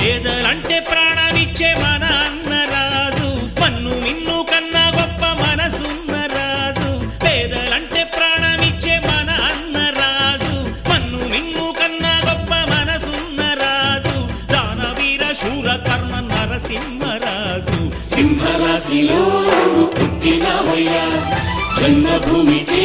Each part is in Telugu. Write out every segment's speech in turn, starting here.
పేదలంటే ప్రాణమిచ్చే మన అన్న రాజు. పన్ను నిన్ను కన్నా గొప్ప మనసున్న రాజు. పేదలంటే ప్రాణమిచ్చే మన అన్న రాజు. పన్ను నిన్ను కన్నా గొప్ప మనసున్న రాజు. దానవీర శూర కర్మ నరసింహరాజు సింహరాశిలో నువ్వు పుట్టినవయ్యా జన్మభూమికి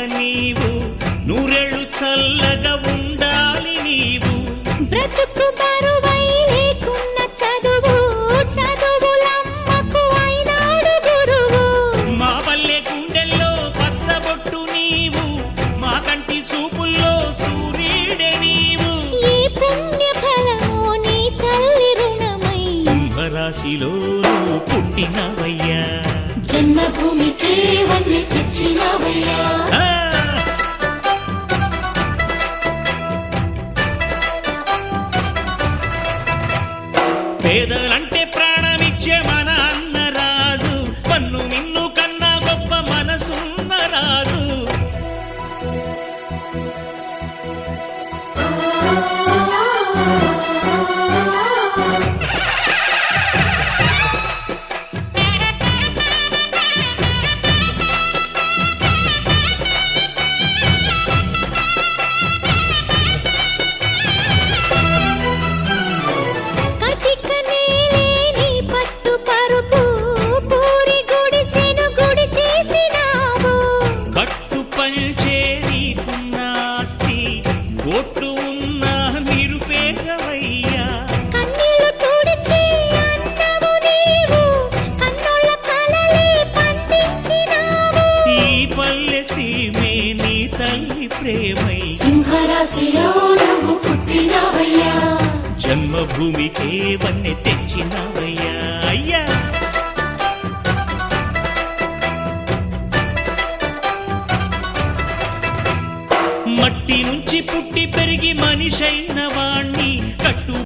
నువ్వు పుట్టినవయ్యా జన్మభూమికి వండి తెచ్చినవయ్యా ఆ! ఒట్టు ఉన్న నిరుపేదవయ్యా కన్నీళ్ళు తుడిచి అన్నవు నీవు కన్నుల కలలే పండించినావు ఈ పల్లె సీమే నీ తల్లి ప్రేమై సింహరాశిలో నువ్వు పుట్టినవయ్యా. జన్మభూమికే వన్నె తెచ్చినవయ్యా. మట్టి నుంచి పుట్టి పెరిగి మనిషైన వాణ్ణి కట్టు